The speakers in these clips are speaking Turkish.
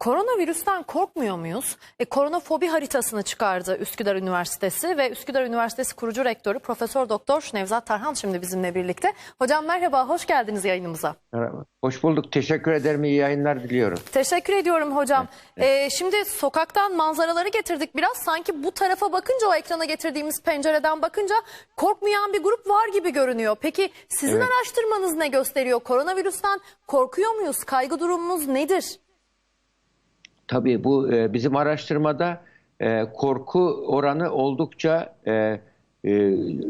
Koronavirüsten korkmuyor muyuz? E, koronafobi haritasını çıkardı Üsküdar Üniversitesi ve Üsküdar Üniversitesi kurucu rektörü Profesör Doktor Nevzat Tarhan şimdi bizimle birlikte. Hocam merhaba, hoş geldiniz yayınımıza. Merhaba. Hoş bulduk. Teşekkür ederim. İyi yayınlar diliyorum. Teşekkür ediyorum hocam. E, şimdi sokaktan manzaraları getirdik biraz. Sanki bu tarafa bakınca o ekrana getirdiğimiz pencereden bakınca korkmayan bir grup var gibi görünüyor. Peki sizin Evet. araştırmanız ne gösteriyor? Koronavirüsten korkuyor muyuz? Kaygı durumumuz nedir? Tabii bu e, bizim araştırmada e, korku oranı oldukça e,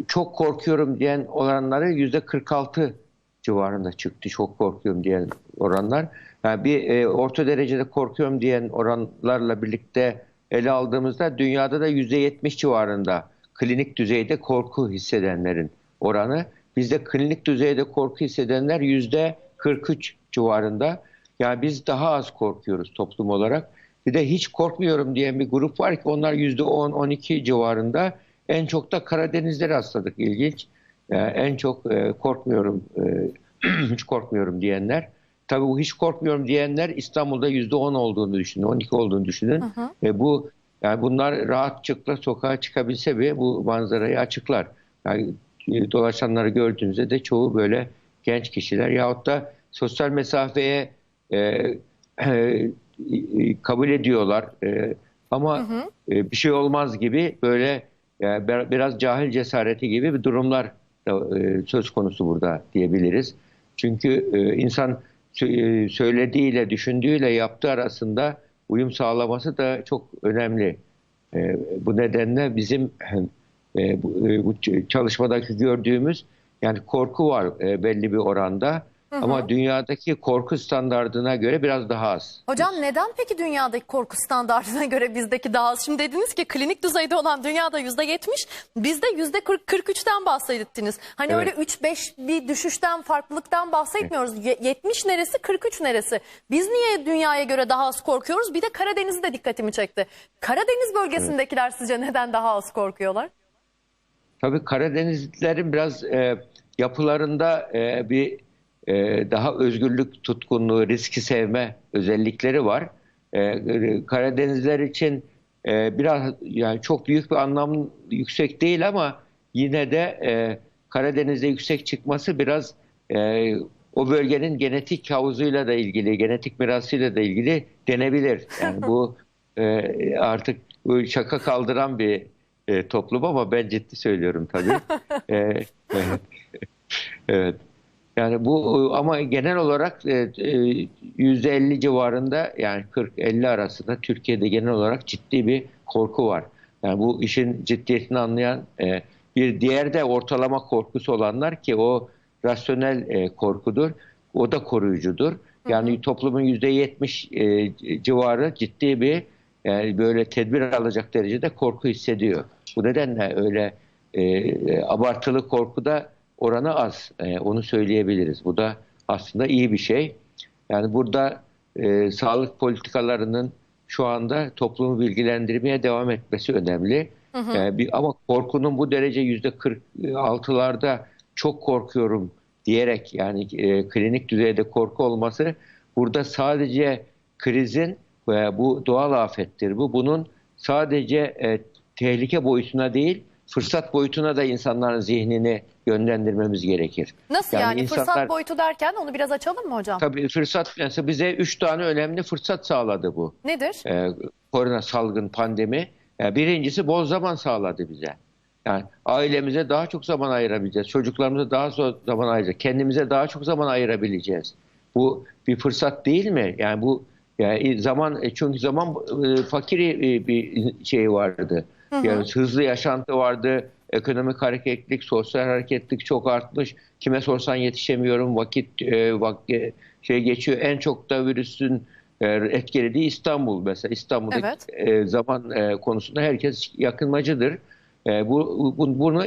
çok korkuyorum diyen oranları yüzde 46 civarında çıktı. Çok korkuyorum diyen oranlar. Yani bir orta derecede korkuyorum diyen oranlarla birlikte ele aldığımızda dünyada da yüzde 70 civarında klinik düzeyde korku hissedenlerin oranı. Bizde klinik düzeyde korku hissedenler yüzde 43 civarında. Yani biz daha az korkuyoruz toplum olarak. Bir de hiç korkmuyorum diyen bir grup var ki onlar yüzde 10-12 civarında. En çok da Karadeniz'de rastladık ilginç. Yani en çok e, korkmuyorum, e, hiç korkmuyorum diyenler. Tabii bu hiç korkmuyorum diyenler İstanbul'da yüzde 10 olduğunu düşünün, 12 olduğunu düşünün. E, bu yani bunlar rahatlıkla sokağa çıkabilse bile bu manzarayı açıklar. Yani e, dolaşanları gördüğünüzde de çoğu böyle genç kişiler yahut da sosyal mesafeye kabul ediyorlar. E, ama e, bir şey olmaz gibi böyle e, bir- biraz cahil cesareti gibi bir durumlar da e, söz konusu burada diyebiliriz. Çünkü e, insan sö- e, söylediğiyle, düşündüğüyle yaptığı arasında uyum sağlaması da çok önemli. E, bu nedenle bizim e, bu, e, çalışmadaki gördüğümüz yani korku var e, belli bir oranda ama dünyadaki korku standardına göre biraz daha az. Hocam neden peki dünyadaki korku standartına göre bizdeki daha az? Şimdi dediniz ki klinik düzeyde olan dünyada yüzde yetmiş, bizde yüzde 40, 43'ten bahsettiniz. Hani Evet. öyle 3-5 bir düşüşten, farklılıktan bahsetmiyoruz. Ye- 70 neresi, 43 neresi? Biz niye dünyaya göre daha az korkuyoruz? Bir de Karadeniz'i de dikkatimi çekti. Karadeniz bölgesindekiler sizce neden daha az korkuyorlar? Tabii Karadenizlilerin biraz e, yapılarında e, bir daha özgürlük tutkunluğu, riski sevme özellikleri var. E, e, Karadenizler için e, biraz yani çok büyük bir anlam yüksek değil ama yine de e, Karadeniz'de yüksek çıkması biraz e, o bölgenin genetik havuzuyla da ilgili, genetik mirasıyla da ilgili denebilir. Yani bu e, artık şaka kaldıran bir e, toplum ama ben ciddi söylüyorum tabii. E, evet. evet. Yani bu ama genel olarak e, e, yüzde 50 civarında yani 40-50 arasında Türkiye'de genel olarak ciddi bir korku var. Yani bu işin ciddiyetini anlayan e, bir diğer de ortalama korkusu olanlar ki o rasyonel e, korkudur. O da koruyucudur. Yani toplumun yüzde 70 e, civarı ciddi bir yani böyle tedbir alacak derecede korku hissediyor. Bu nedenle öyle e, abartılı korkuda oranı az. E, onu söyleyebiliriz. Bu da aslında iyi bir şey. Yani burada e, sağlık politikalarının şu anda toplumu bilgilendirmeye devam etmesi önemli. E, bir, ama korkunun bu derece yüzde 46'larda çok korkuyorum diyerek yani e, klinik düzeyde korku olması burada sadece krizin e, bu doğal afettir. Bu bunun sadece e, tehlike boyutuna değil fırsat boyutuna da insanların zihnini yönlendirmemiz gerekir. Nasıl Yani yani? insanlar- Fırsat boyutu derken onu biraz açalım mı hocam? Tabii fırsat mesela bize üç tane önemli fırsat sağladı bu Nedir? e, korona salgın pandemi. E, birincisi bol zaman sağladı bize. Yani ailemize daha çok zaman ayırabileceğiz. Çocuklarımıza daha çok zaman ayıracağız. Kendimize daha çok zaman ayırabileceğiz. Bu bir fırsat değil mi? Yani bu yani zaman e, çünkü zaman e, fakiri e, bir şey vardı. Yani hızlı yaşantı vardı. Ekonomik hareketlilik, sosyal hareketlilik çok artmış. Kime sorsan yetişemiyorum. Vakit e, vak, e, şey geçiyor. En çok da virüsün e, etkilediği İstanbul mesela. İstanbul'da Evet. e, zaman e, konusunda herkes yakınmacıdır. E, bu, bu- bunu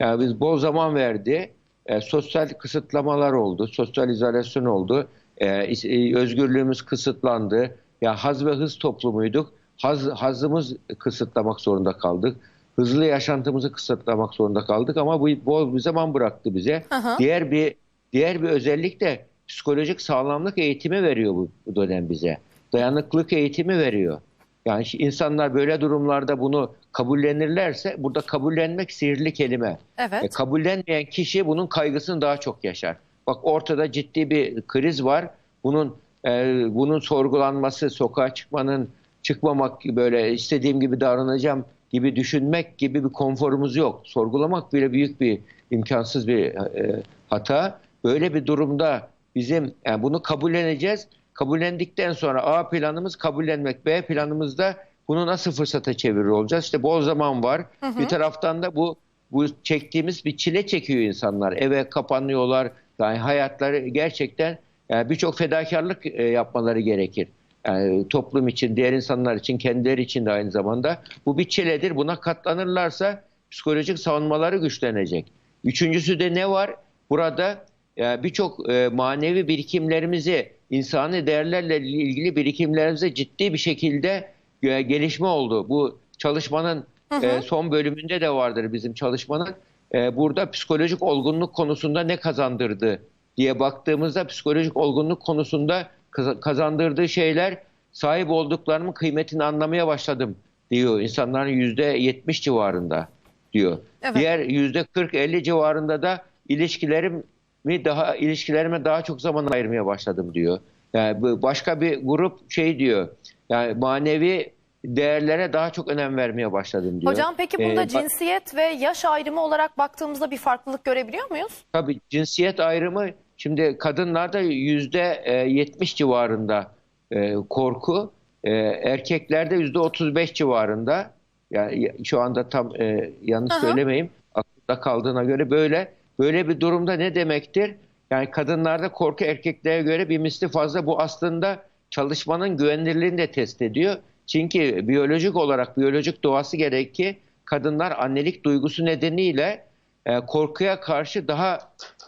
yani biz bol zaman verdi. E, sosyal kısıtlamalar oldu. Sosyal izolasyon oldu. E, e, özgürlüğümüz kısıtlandı. Ya haz ve hız toplumuyduk. Haz, hazımız kısıtlamak zorunda kaldık. Hızlı yaşantımızı kısıtlamak zorunda kaldık ama bu bol bir zaman bıraktı bize. Aha. Diğer bir diğer bir özellik de psikolojik sağlamlık eğitimi veriyor bu, bu dönem bize. dayanıklılık eğitimi veriyor. Yani insanlar böyle durumlarda bunu kabullenirlerse burada kabullenmek sihirli kelime. Evet. E, kabullenmeyen kişi bunun kaygısını daha çok yaşar. Bak ortada ciddi bir kriz var. Bunun e, bunun sorgulanması, sokağa çıkmanın çıkmamak böyle istediğim gibi davranacağım gibi düşünmek gibi bir konforumuz yok. Sorgulamak bile büyük bir imkansız bir e, hata. Böyle bir durumda bizim yani bunu kabulleneceğiz. Kabullendikten sonra A planımız kabullenmek, B planımızda bunu nasıl fırsata çevirir olacağız? İşte bol zaman var. Bir taraftan da bu bu çektiğimiz bir çile çekiyor insanlar. Eve kapanıyorlar. Yani hayatları gerçekten yani birçok fedakarlık e, yapmaları gerekir. Yani toplum için, diğer insanlar için, kendileri için de aynı zamanda. Bu bir çiledir. Buna katlanırlarsa psikolojik savunmaları güçlenecek. Üçüncüsü de ne var? Burada e, birçok e, manevi birikimlerimizi, insani değerlerle ilgili birikimlerimize ciddi bir şekilde e, gelişme oldu. Bu çalışmanın e, son bölümünde de vardır bizim çalışmanın. E, burada psikolojik olgunluk konusunda ne kazandırdı diye baktığımızda psikolojik olgunluk konusunda kazandırdığı şeyler sahip olduklarımın kıymetini anlamaya başladım diyor. İnsanların yüzde yetmiş civarında diyor. Evet. Diğer yüzde 40-50 civarında da ilişkilerimi daha ilişkilerime daha çok zaman ayırmaya başladım diyor. Yani başka bir grup şey diyor. Yani manevi değerlere daha çok önem vermeye başladım diyor. Hocam peki bunda Ee, cinsiyet ve yaş ayrımı olarak baktığımızda bir farklılık görebiliyor muyuz? Tabii cinsiyet ayrımı şimdi kadınlarda yüzde e, 70 civarında e, korku, e, erkeklerde yüzde 35 civarında. Yani ya- şu anda tam yanlış Aha. söylemeyeyim. Aklımda kaldığına göre böyle böyle bir durumda ne demektir? Yani kadınlarda korku erkeklere göre bir misli fazla. Bu aslında çalışmanın güvenilirliğini de test ediyor. Çünkü biyolojik olarak biyolojik doğası gereği ki kadınlar annelik duygusu nedeniyle korkuya karşı daha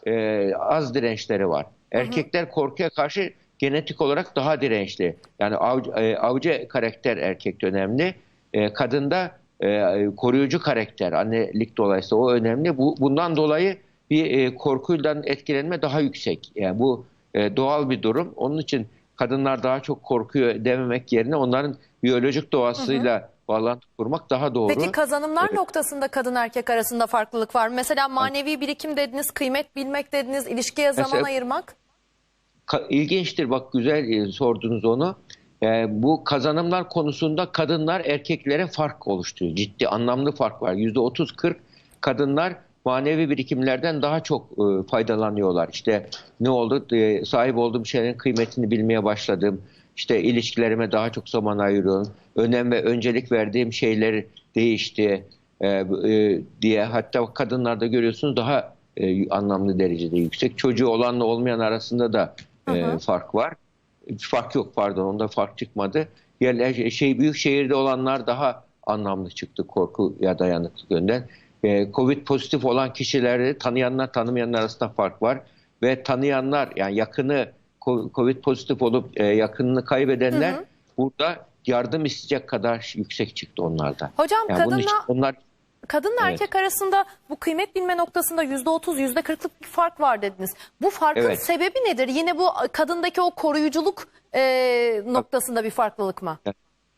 e, az dirençleri var. Erkekler korkuya karşı genetik olarak daha dirençli. Yani avcı, e, avcı karakter erkekte önemli. E, kadında e, koruyucu karakter, annelik dolayısıyla o önemli. Bu bundan dolayı bir e, korkuyla etkilenme daha yüksek. Yani bu e, doğal bir durum. Onun için kadınlar daha çok korkuyor dememek yerine onların biyolojik doğasıyla bağlantı kurmak daha doğru. Peki kazanımlar Evet. noktasında kadın erkek arasında farklılık var mı? Mesela manevi birikim dediniz, kıymet bilmek dediniz, ilişkiye zaman Mesela- ayırmak. İlginçtir bak güzel e, sordunuz onu. E, bu kazanımlar konusunda kadınlar erkeklere fark oluşturuyor. Ciddi anlamlı fark var. %30-40 kadınlar manevi birikimlerden daha çok e, faydalanıyorlar. İşte ne oldu? E, sahip olduğum şeylerin kıymetini bilmeye başladım. İşte ilişkilerime daha çok zaman ayırıyorum. Önem ve öncelik verdiğim şeyler değişti e, e, diye. Hatta kadınlarda görüyorsunuz daha e, anlamlı derecede yüksek. Çocuğu olanla olmayan arasında da e, fark var. Fark yok pardon onda fark çıkmadı. Yerler, şey büyük şehirde olanlar daha anlamlı çıktı korkuya dayanıklı yönden. E, Covid pozitif olan kişilerde tanıyanlar tanımayanlar arasında fark var. Ve tanıyanlar yani yakını Covid pozitif olup e, yakınını kaybedenler burada yardım isteyecek kadar yüksek çıktı onlarda. Hocam Yani için onlar kadınla Evet. erkek arasında bu kıymet bilme noktasında %30, %40'lık bir fark var dediniz. Bu farkın Evet. sebebi nedir? Yine bu kadındaki o koruyuculuk e, noktasında bir farklılık mı?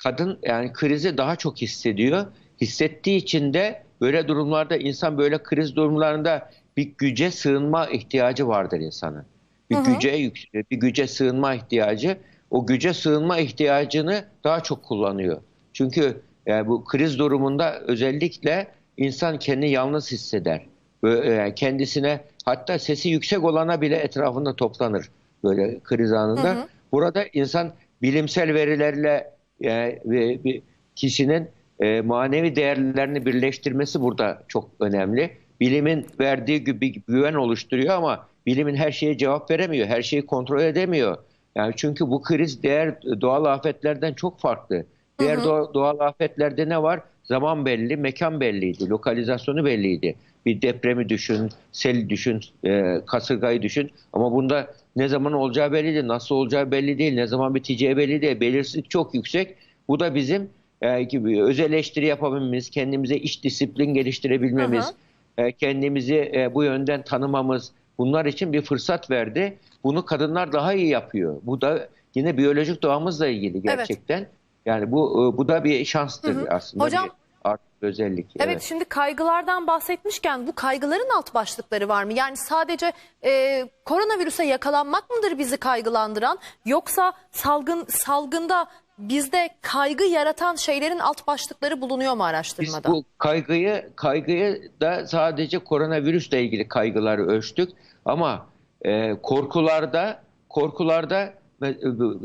kadın yani krizi daha çok hissediyor. Hissettiği için de böyle durumlarda insan böyle kriz durumlarında bir güce sığınma ihtiyacı vardır insanın. Bir güce yük- bir güce sığınma ihtiyacı. O güce sığınma ihtiyacını daha çok kullanıyor. Çünkü yani bu kriz durumunda özellikle insan kendini yalnız hisseder. Böyle, yani kendisine hatta sesi yüksek olana bile etrafında toplanır böyle kriz anında. Burada insan bilimsel verilerle yani ve bir kişinin e, manevi değerlerini birleştirmesi burada çok önemli. Bilimin verdiği gibi güven oluşturuyor ama bilimin her şeye cevap veremiyor, her şeyi kontrol edemiyor. Yani çünkü bu kriz diğer doğal afetlerden çok farklı. Diğer doğa- doğal afetlerde ne var? Zaman belli, mekan belliydi, lokalizasyonu belliydi. Bir depremi düşün, sel düşün, e, kasırgayı düşün. Ama bunda ne zaman olacağı belli değil, nasıl olacağı belli değil, ne zaman biteceği belli değil. Belirsizlik çok yüksek. Bu da bizim e, gibi öz eleştiri yapabilmemiz, kendimize iç disiplin geliştirebilmemiz, Hı e, kendimizi e, bu yönden tanımamız bunlar için bir fırsat verdi. Bunu kadınlar daha iyi yapıyor. Bu da yine biyolojik doğamızla ilgili gerçekten. Yani bu e, bu da bir şanstır aslında. Hocam- bir artı bir özellik. Evet, şimdi kaygılardan bahsetmişken bu kaygıların alt başlıkları var mı? Yani sadece e, koronavirüse yakalanmak mıdır bizi kaygılandıran yoksa salgın salgında bizde kaygı yaratan şeylerin alt başlıkları bulunuyor mu Biz araştırmada? bu kaygıyı kaygıyı da sadece koronavirüsle ilgili kaygıları ölçtük ama e, korkularda korkularda e,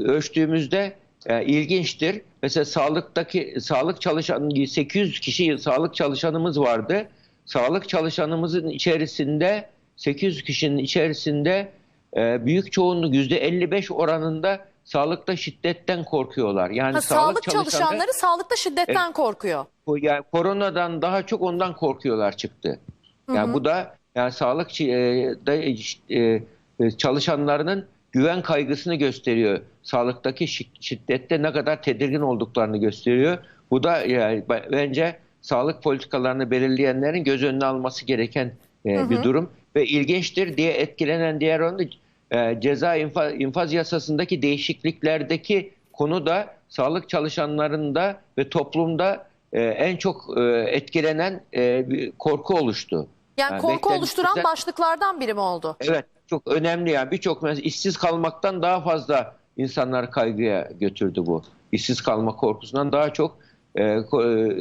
ölçtüğümüzde e, ilginçtir. Mesela sağlıktaki sağlık çalışan 800 kişi sağlık çalışanımız vardı. Sağlık çalışanımızın içerisinde 800 kişinin içerisinde e, büyük çoğunluk %55 oranında sağlıkta şiddetten korkuyorlar. Yani Ha, sağlık çalışanları sağlıkta şiddetten korkuyor. bu yani koronadan daha çok ondan korkuyorlar çıktı. Yani bu da yani sağlık e, da, e, e, çalışanlarının güven kaygısını gösteriyor. Sağlıktaki şi- şiddette ne kadar tedirgin olduklarını gösteriyor. Bu da yani bence sağlık politikalarını belirleyenlerin göz önüne alması gereken e, bir durum ve ilginçtir diye etkilenen diğer onu e, ceza infaz, infaz yasasındaki değişikliklerdeki konu da sağlık çalışanlarında ve toplumda e, en çok e, etkilenen e, bir korku oluştu. Yani Yani korku oluşturan başlıklardan biri mi oldu? Evet çok önemli yani birçok işsiz kalmaktan daha fazla insanlar kaygıya götürdü bu. İşsiz kalma korkusundan daha çok e,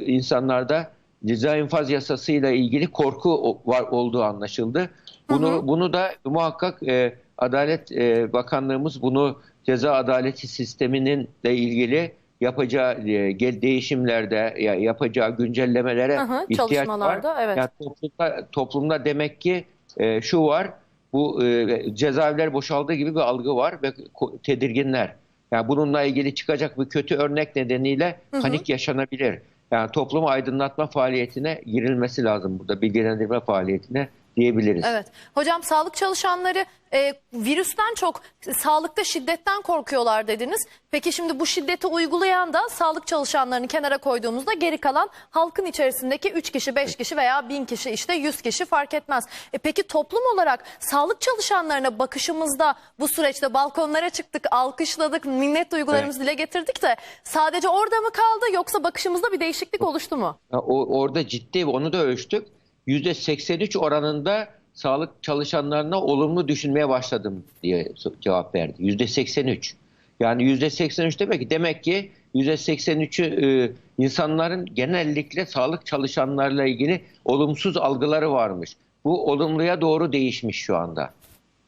insanlarda ceza infaz yasasıyla ilgili korku var olduğu anlaşıldı. Bunu bunu da muhakkak e, Adalet e, Bakanlığımız bunu ceza adaleti sisteminin de ilgili yapacağı e, değişimlerde ya- yapacağı güncellemelere Hı hı, ihtiyaç var. evet. Yani toplumda, toplumda demek ki e, şu var bu e, cezaevler boşaldığı gibi bir algı var ve tedirginler. Yani bununla ilgili çıkacak bir kötü örnek nedeniyle panik yaşanabilir. Yani toplumu aydınlatma faaliyetine girilmesi lazım burada bilgilendirme faaliyetine diyebiliriz. Evet. Hocam sağlık çalışanları e, virüsten çok sağlıkta şiddetten korkuyorlar dediniz. Peki şimdi bu şiddeti uygulayan da sağlık çalışanlarını kenara koyduğumuzda geri kalan halkın içerisindeki 3 kişi, 5 kişi veya 1000 kişi işte 100 kişi fark etmez. E peki toplum olarak sağlık çalışanlarına bakışımızda bu süreçte balkonlara çıktık, alkışladık, minnet duygularımızı dile getirdik de sadece orada mı kaldı yoksa bakışımızda bir değişiklik oluştu mu? O, orada ciddi onu da ölçtük. %83 oranında sağlık çalışanlarına olumlu düşünmeye başladım diye cevap verdi. %83. Yani %83 demek ki demek ki %83'ü e, insanların genellikle sağlık çalışanlarla ilgili olumsuz algıları varmış. Bu olumluya doğru değişmiş şu anda.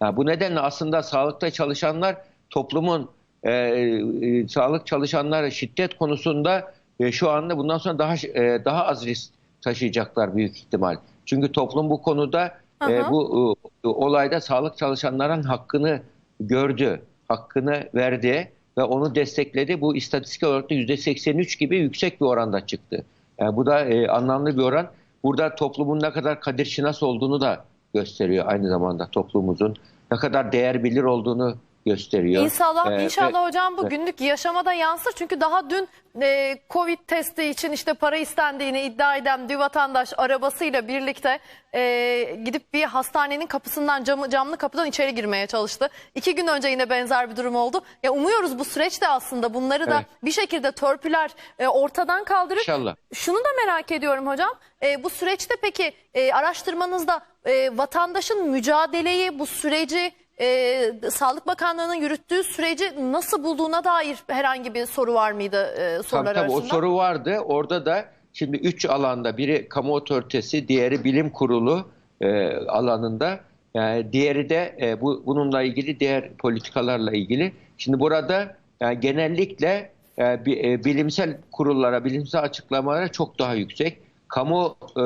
Yani bu nedenle aslında sağlıkta çalışanlar toplumun e, e, sağlık çalışanları şiddet konusunda e, şu anda bundan sonra daha e, daha az risk taşıyacaklar büyük ihtimal. Çünkü toplum bu konuda e, bu e, olayda sağlık çalışanların hakkını gördü, hakkını verdi ve onu destekledi. Bu istatistik olarak da %83 gibi yüksek bir oranda çıktı. Yani bu da e, anlamlı bir oran. Burada toplumun ne kadar kadir şinas olduğunu da gösteriyor aynı zamanda toplumumuzun ne kadar değer bilir olduğunu gösteriyor. İnşallah, Ee, inşallah ve- hocam bu günlük yaşamada yansır. Çünkü daha dün e, Covid testi için işte para istendiğini iddia eden bir vatandaş arabasıyla birlikte e, gidip bir hastanenin kapısından camı, camlı kapıdan içeri girmeye çalıştı. İki gün önce yine benzer bir durum oldu. Ya umuyoruz bu süreçte aslında bunları da Evet. bir şekilde törpüler e, ortadan kaldırır. İnşallah. Şunu da merak ediyorum hocam. E, bu süreçte peki e, araştırmanızda e, vatandaşın mücadeleyi, bu süreci, e, Sağlık Bakanlığı'nın yürüttüğü süreci nasıl bulduğuna dair herhangi bir soru var mıydı e, Tabii sorular tabii o arasında? soru vardı. Orada da şimdi üç alanda biri kamu otoritesi, diğeri bilim kurulu e, alanında, yani diğeri de e, bu bununla ilgili diğer politikalarla ilgili. Şimdi burada yani genellikle e, e, bilimsel kurullara, bilimsel açıklamalara çok daha yüksek. Kamu e,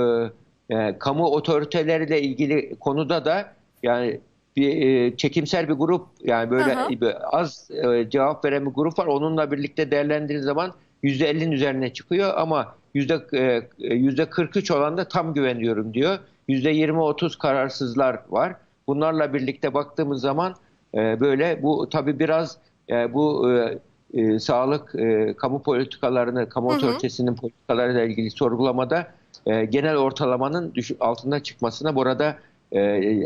e, kamu otoriteleriyle ilgili konuda da yani bir e, çekimser bir grup yani böyle Hı hı. böyle az e, cevap veren bir grup var. Onunla birlikte değerlendirildiği zaman %50'nin üzerine çıkıyor ama yüzde e, yüzde 43 olan da tam güveniyorum diyor. %20-30 kararsızlar var. Bunlarla birlikte baktığımız zaman e, böyle bu tabii biraz e, bu e, e, sağlık e, kamu politikalarını, kamu otoritesinin politikalarıyla ilgili sorgulamada e, genel ortalamanın düş- altında çıkmasına burada e,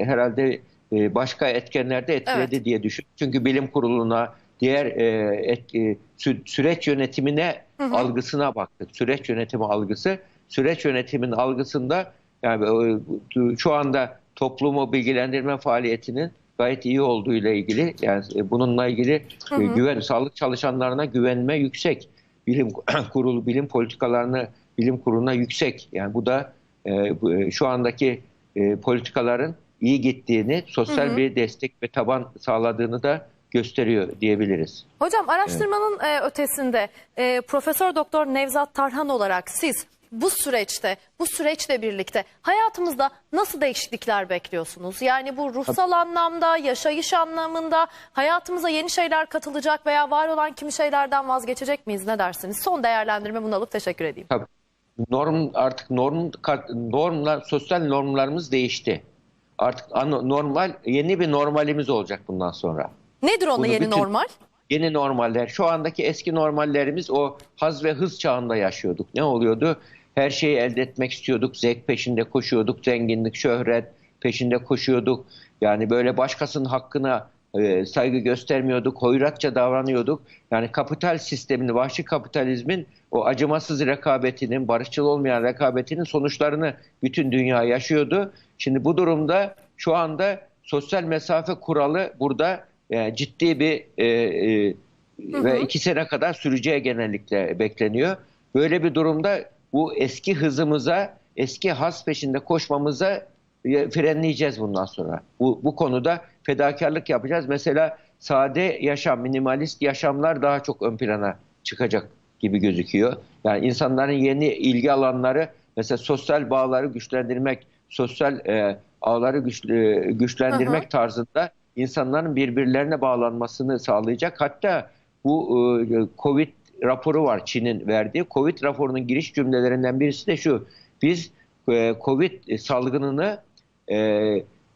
herhalde e, başka etkenler de etkiledi Evet. diye düşün. Çünkü bilim kuruluna diğer e, et- e, sü- süreç yönetimine algısına baktık. Süreç yönetimi algısı. Süreç yönetimin algısında yani e, şu anda toplumu bilgilendirme faaliyetinin gayet iyi olduğu ile ilgili yani bununla ilgili e, güven sağlık çalışanlarına güvenme yüksek. Bilim kurulu bilim politikalarını bilim kuruluna yüksek. Yani bu da e, şu andaki e, politikaların iyi gittiğini, sosyal bir destek ve taban sağladığını da gösteriyor diyebiliriz. Hocam araştırmanın e, ötesinde e, Profesör Doktor Nevzat Tarhan olarak siz bu süreçte, bu süreçle birlikte hayatımızda nasıl değişiklikler bekliyorsunuz? Yani bu ruhsal anlamda, yaşayış anlamında hayatımıza yeni şeyler katılacak veya var olan kimi şeylerden vazgeçecek miyiz? Ne dersiniz? Son değerlendirme bunu alıp teşekkür edeyim. Tabii. Norm artık norm normlar sosyal normlarımız değişti. Artık normal yeni bir normalimiz olacak bundan sonra. Nedir ona Bunu yeni bütün- normal? Yeni normaller. Şu andaki eski normallerimiz o haz ve hız çağında yaşıyorduk. Ne oluyordu? Her şeyi elde etmek istiyorduk. Zevk peşinde koşuyorduk. Zenginlik, şöhret peşinde koşuyorduk. Yani böyle başkasının hakkına e, saygı göstermiyorduk. Hoyratça davranıyorduk. Yani kapital sistemini, vahşi kapitalizmin o acımasız rekabetinin, barışçıl olmayan rekabetinin sonuçlarını bütün dünya yaşıyordu. Şimdi bu durumda şu anda sosyal mesafe kuralı burada e, ciddi bir e, e, ve iki sene kadar süreceği genellikle bekleniyor. Böyle bir durumda bu eski hızımıza, eski haz peşinde koşmamıza e, frenleyeceğiz bundan sonra. Bu, bu konuda fedakarlık yapacağız. Mesela sade yaşam, minimalist yaşamlar daha çok ön plana çıkacak gibi gözüküyor. Yani insanların yeni ilgi alanları mesela sosyal bağları güçlendirmek, sosyal e, ağları güç- e, güçlendirmek Hı hı. tarzında insanların birbirlerine bağlanmasını sağlayacak. Hatta bu e, Covid raporu var Çin'in verdiği. Covid raporunun giriş cümlelerinden birisi de şu. Biz e, Covid salgınını e,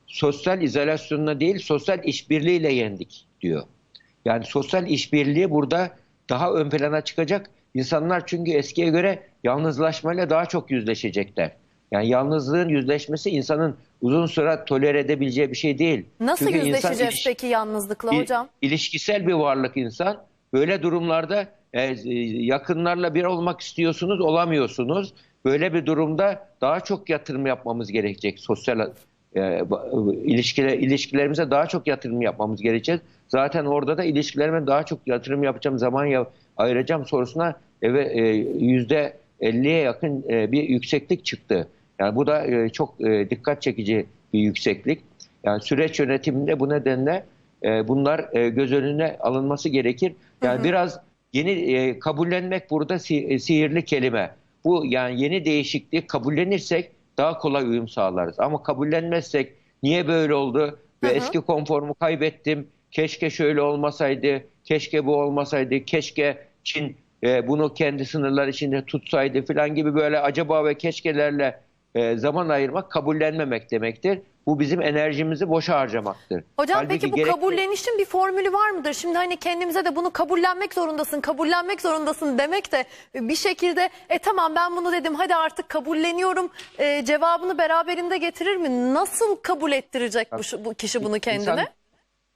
sosyal izolasyonla değil sosyal işbirliğiyle yendik diyor. Yani sosyal işbirliği burada daha ön plana çıkacak. İnsanlar çünkü eskiye göre yalnızlaşmayla daha çok yüzleşecekler. Yani yalnızlığın yüzleşmesi insanın uzun süre tolere edebileceği bir şey değil. Nasıl Çünkü insan yüzleşeceğiz iliş- peki yalnızlıkla hocam? İlişkisel bir varlık insan. Böyle durumlarda e, yakınlarla bir olmak istiyorsunuz, olamıyorsunuz. Böyle bir durumda daha çok yatırım yapmamız gerekecek. Sosyal e, ba- ilişkiler, ilişkilerimize daha çok yatırım yapmamız gerekecek. Zaten orada da ilişkilerime daha çok yatırım yapacağım, zaman ya- ayıracağım sorusuna eve e, yüzde 50'ye yakın e, bir yükseklik çıktı. Yani bu da e, çok e, dikkat çekici bir yükseklik. Yani süreç yönetiminde bu nedenle e, bunlar e, göz önüne alınması gerekir. Yani biraz yeni e, kabullenmek burada si- e, sihirli kelime. Bu yani yeni değişikliği kabullenirsek daha kolay uyum sağlarız. Ama kabullenmezsek niye böyle oldu ve eski konforumu kaybettim. Keşke şöyle olmasaydı, keşke bu olmasaydı, keşke Çin e, bunu kendi sınırlar içinde tutsaydı falan gibi böyle acaba ve keşkelerle e, zaman ayırmak kabullenmemek demektir. Bu bizim enerjimizi boşa harcamaktır. Hocam Halbuki peki bu gerek- kabullenişin bir formülü var mıdır? Şimdi hani kendimize de bunu kabullenmek zorundasın, kabullenmek zorundasın demek de bir şekilde e tamam ben bunu dedim hadi artık kabulleniyorum e, cevabını beraberinde getirir mi? Nasıl kabul ettirecek bu, bu kişi bunu kendine? İnsan-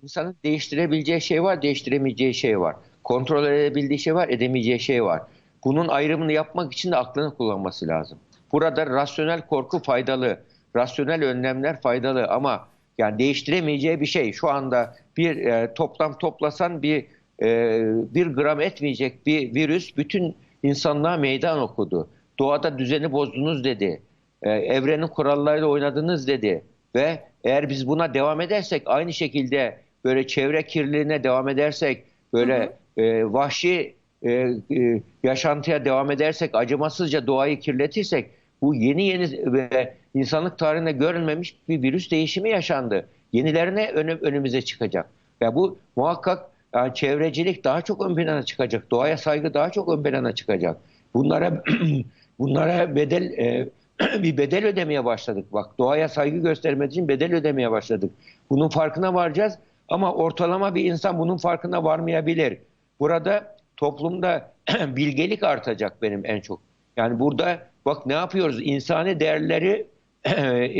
insanın değiştirebileceği şey var, değiştiremeyeceği şey var. Kontrol edebildiği şey var, edemeyeceği şey var. Bunun ayrımını yapmak için de aklını kullanması lazım. Burada rasyonel korku faydalı, rasyonel önlemler faydalı ama yani değiştiremeyeceği bir şey. Şu anda bir e, toplam toplasan bir e, bir gram etmeyecek bir virüs bütün insanlığa meydan okudu. Doğada düzeni bozdunuz dedi. E, evrenin kurallarıyla oynadınız dedi. Ve eğer biz buna devam edersek aynı şekilde böyle çevre kirliliğine devam edersek böyle e, vahşi e, e, yaşantıya devam edersek acımasızca doğayı kirletirsek bu yeni yeni ve insanlık tarihinde görülmemiş bir virüs değişimi yaşandı. Yenilerine önü- önümüze çıkacak. Ve bu muhakkak yani çevrecilik daha çok ön plana çıkacak. Doğaya saygı daha çok ön plana çıkacak. Bunlara bunlara bedel e, bir bedel ödemeye başladık. Bak doğaya saygı göstermek için bedel ödemeye başladık. Bunun farkına varacağız ama ortalama bir insan bunun farkına varmayabilir. Burada toplumda bilgelik artacak benim en çok. Yani burada bak ne yapıyoruz? İnsani değerleri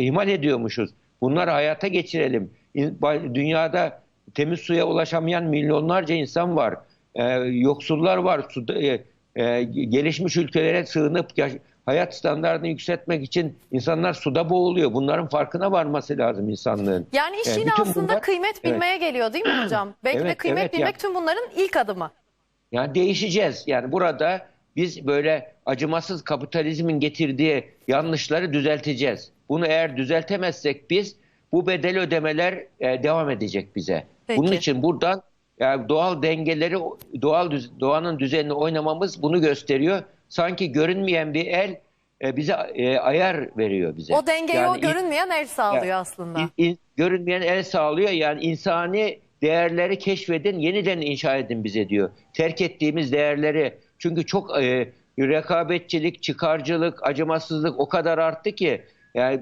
ihmal ediyormuşuz. Bunları hayata geçirelim. Dünyada temiz suya ulaşamayan milyonlarca insan var. E, yoksullar var. Suda, e, e, gelişmiş ülkelere sığınıp yaş- hayat standartını yükseltmek için insanlar suda boğuluyor. Bunların farkına varması lazım insanlığın. Yani iş E, yine bütün aslında bunlar- kıymet Evet. bilmeye geliyor değil mi hocam? Belki de Evet, kıymet evet, bilmek ya. tüm bunların ilk adımı. Yani değişeceğiz. Yani burada biz böyle acımasız kapitalizmin getirdiği yanlışları düzelteceğiz. Bunu eğer düzeltemezsek biz bu bedel ödemeler e, devam edecek bize. Peki. Bunun için buradan yani doğal dengeleri, doğal düz- doğanın düzenini oynamamız bunu gösteriyor. Sanki görünmeyen bir el e, bize e, ayar veriyor bize. O dengeyi Yani o görünmeyen el sağlıyor Ya, aslında. İn- in- görünmeyen el sağlıyor. Yani insani değerleri keşfedin, yeniden inşa edin bize diyor. Terk ettiğimiz değerleri. Çünkü çok e, rekabetçilik, çıkarcılık, acımasızlık o kadar arttı ki. Yani,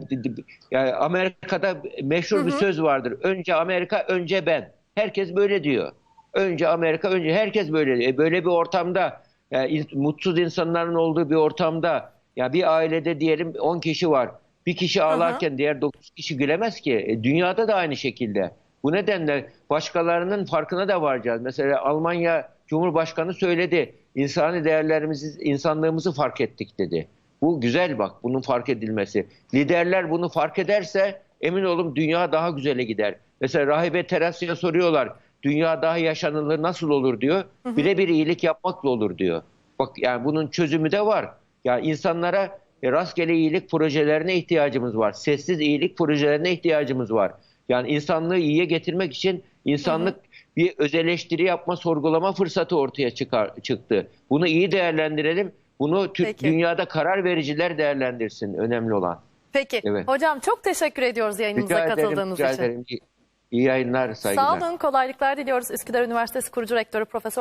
yani Amerika'da meşhur bir söz vardır. Önce Amerika, önce ben. Herkes böyle diyor. Önce Amerika, önce herkes böyle diyor. E, böyle bir ortamda, yani in- mutsuz insanların olduğu bir ortamda, ya bir ailede diyelim 10 kişi var. Bir kişi ağlarken diğer 9 kişi gülemez ki. E, dünyada da aynı şekilde. Bu nedenle başkalarının farkına da varacağız. Mesela Almanya Cumhurbaşkanı söyledi. İnsani değerlerimizi, insanlığımızı fark ettik dedi. Bu güzel bak bunun fark edilmesi. Liderler bunu fark ederse emin olun dünya daha güzele gider. Mesela Rahibe Terasya'ya soruyorlar. Dünya daha yaşanılır nasıl olur diyor. Birebir iyilik yapmakla olur diyor. Bak yani bunun çözümü de var. Yani insanlara e, rastgele iyilik projelerine ihtiyacımız var. Sessiz iyilik projelerine ihtiyacımız var. Yani insanlığı iyiye getirmek için insanlık bir öz eleştiri yapma, sorgulama fırsatı ortaya çıkar, çıktı. Bunu iyi değerlendirelim. Bunu tü- Peki. dünyada karar vericiler değerlendirsin. Önemli olan. Peki Evet. hocam çok teşekkür ediyoruz yayınımıza Rica ederim, katıldığınız rica için. ederim. İyi- İyi yayınlar, saygılar. Sağ olun, kolaylıklar diliyoruz. Üsküdar Üniversitesi kurucu rektörü Profesör